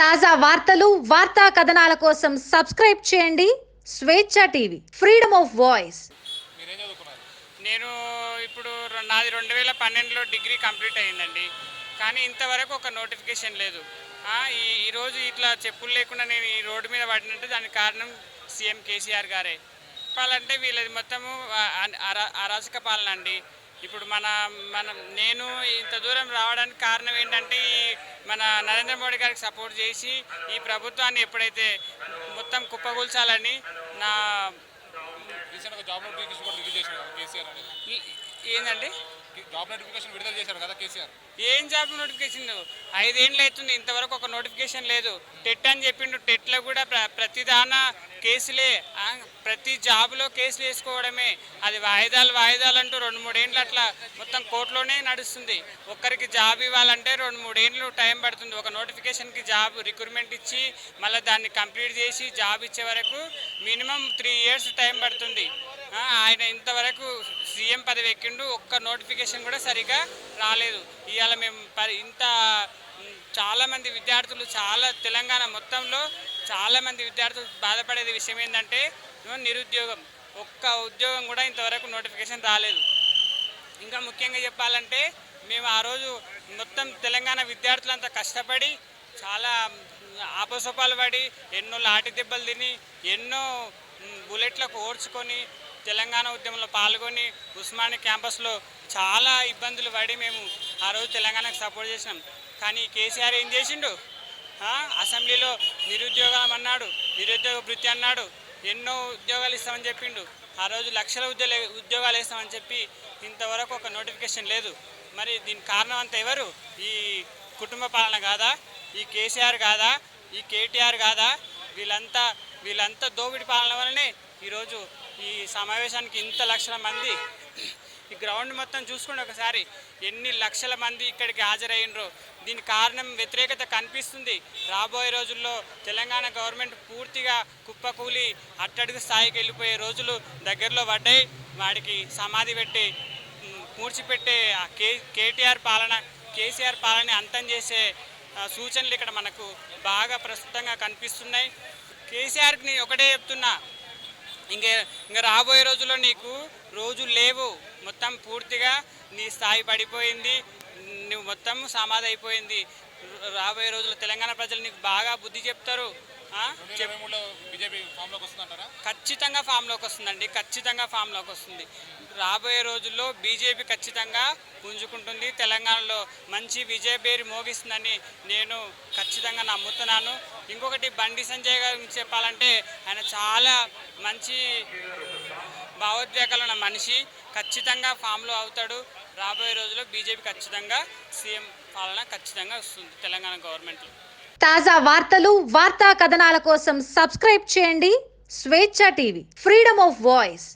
తాజా వార్తలు వార్తా కథనాల కోసం సబ్స్క్రైబ్ చేయండి. స్వేచ్ఛ టీవీ ఫ్రీడమ్ ఆఫ్ వాయిస్. నేను ఇప్పుడు నాది రెండు వేల పన్నెండులో డిగ్రీ కంప్లీట్ అయ్యిందండి. కానీ ఇంతవరకు ఒక నోటిఫికేషన్ లేదు. ఆ, ఈ ఈరోజు ఇట్లా చెప్పులు లేకుండా నేను ఈ రోడ్డు మీద పడినట్టు దానికి కారణం సీఎం కేసీఆర్ గారే. చెప్పాలంటే వీళ్ళది మొత్తము అరాచక పాలన అండి. ఇప్పుడు మన మనం నేను ఇంత దూరం రావడానికి కారణం ఏంటంటే ఈ మన నరేంద్ర మోడీ గారికి సపోర్ట్ చేసి ఈ ప్రభుత్వాన్ని ఎప్పుడైతే మొత్తం కుప్పగూల్చాలని నా జాబ్ జాబ్ నోటిఫికేషన్ విడుదల చేశారు కదా కేసీఆర్. ఏం జాబ్ నోటిఫికేషన్ ఐదేళ్ళు అవుతుంది ఇంతవరకు ఒక నోటిఫికేషన్ లేదు. టెట్ అని చెప్పిండు టెట్లో కూడా ప్ర ప్రతిదాన కేసులే. ఆ, ప్రతి జాబ్లో కేసులు వేసుకోవడమే. అది వాయిదాలు వాయిదాలు అంటూ రెండు మూడేండ్లు అట్లా మొత్తం కోర్టులోనే నడుస్తుంది. ఒక్కరికి జాబ్ ఇవ్వాలంటే రెండు మూడేండ్లు టైం పడుతుంది. ఒక నోటిఫికేషన్కి జాబ్ రిక్రూట్మెంట్ ఇచ్చి మళ్ళీ దాన్ని కంప్లీట్ చేసి జాబ్ ఇచ్చే వరకు మినిమం త్రీ ఇయర్స్ టైం పడుతుంది. ఆయన ఇంతవరకు సీఎం పదవి ఎక్కిండు ఒక్క నోటిఫికేషన్ కూడా సరిగా రాలేదు. ఇవాళ మేము ఇంత చాలామంది విద్యార్థులు చాలా తెలంగాణ మొత్తంలో చాలామంది విద్యార్థులు బాధపడేది విషయం ఏంటంటే నిరుద్యోగం. ఒక్క ఉద్యోగం కూడా ఇంతవరకు నోటిఫికేషన్ రాలేదు. ఇంకా ముఖ్యంగా చెప్పాలంటే మేము ఆ రోజు మొత్తం తెలంగాణ విద్యార్థులంతా కష్టపడి చాలా ఆపసోపాలు పడి ఎన్నో లాటి దెబ్బలు తిని ఎన్నో బుల్లెట్లకు ఓడ్చుకొని తెలంగాణ ఉద్యమంలో పాల్గొని ఉస్మాని క్యాంపస్లో చాలా ఇబ్బందులు పడి మేము ఆ రోజు తెలంగాణకు సపోర్ట్ చేసినాం. కానీ కేసీఆర్ ఏం చేసిండు? అసెంబ్లీలో నిరుద్యోగం అన్నాడు నిరుద్యోగ వృత్తి అన్నాడు ఎన్నో ఉద్యోగాలు ఇస్తామని చెప్పిండు. ఆ రోజు లక్షల ఉద్యోగ ఉద్యోగాలు ఇస్తామని చెప్పి ఇంతవరకు ఒక నోటిఫికేషన్ లేదు. మరి దీని కారణం అంతా ఎవరు? ఈ కుటుంబ పాలన కాదా? ఈ కేసీఆర్ కాదా? ఈ కేటీఆర్ కాదా? వీళ్ళంతా వీళ్ళంతా దోపిడి పాలన వల్లనే ఈరోజు ఈ సమావేశానికి ఇంత లక్షల మంది ఈ గ్రౌండ్ మొత్తం చూసుకోండి ఒకసారి ఎన్ని లక్షల మంది ఇక్కడికి హాజరయ్యిండ్రో. దీని కారణం వ్యతిరేకత కనిపిస్తుంది. రాబోయే రోజుల్లో తెలంగాణ గవర్నమెంట్ పూర్తిగా కుప్పకూలి అట్టడుగు స్థాయికి వెళ్ళిపోయే రోజులు దగ్గరలో పడ్డాయి. వాడికి సమాధి పెట్టి ఉమ్, పూడ్చిపెట్టే కే కేటీఆర్ పాలన కేసీఆర్ పాలన అంతం చేసే సూచనలు ఇక్కడ మనకు బాగా ప్రస్తుతంగా కనిపిస్తున్నాయి. కేసీఆర్కి ఒకటే చెప్తున్నా. ఇంకే ఇంకా రాబోయే రోజుల్లో నీకు రోజులు లేవు. మొత్తం పూర్తిగా నీ స్థాయి పడిపోయింది. నువ్వు మొత్తం సమాధి అయిపోయింది. రాబోయే రోజుల్లో తెలంగాణ ప్రజలు నీకు బాగా బుద్ధి చెప్తారు. ఖచ్చితంగా ఫామ్లోకి వస్తుందండి. ఖచ్చితంగా ఫామ్లోకి వస్తుంది. రాబోయే రోజుల్లో బీజేపీ ఖచ్చితంగా పుంజుకుంటుంది. తెలంగాణలో మంచి విజయబేరి మోగిస్తుందని నేను ఖచ్చితంగా నమ్ముతున్నాను. ఇంకొకటి బండి సంజయ్ గారి గురించి చెప్పాలంటే ఆయన చాలా మంచి భావోద్వేగాలు ఉన్న మనిషి. ఖచ్చితంగా ఫామ్లో అవుతాడు. రాబోయే రోజుల్లో బీజేపీ ఖచ్చితంగా సీఎం పాలన ఖచ్చితంగా వస్తుంది తెలంగాణ గవర్నమెంట్ తాజా వార్తలు వార్తా కథనాల కోసం సబ్స్క్రైబ్ చేయండి. స్వేచ్ఛ టీవీ ఫ్రీడమ్ ఆఫ్ వాయిస్.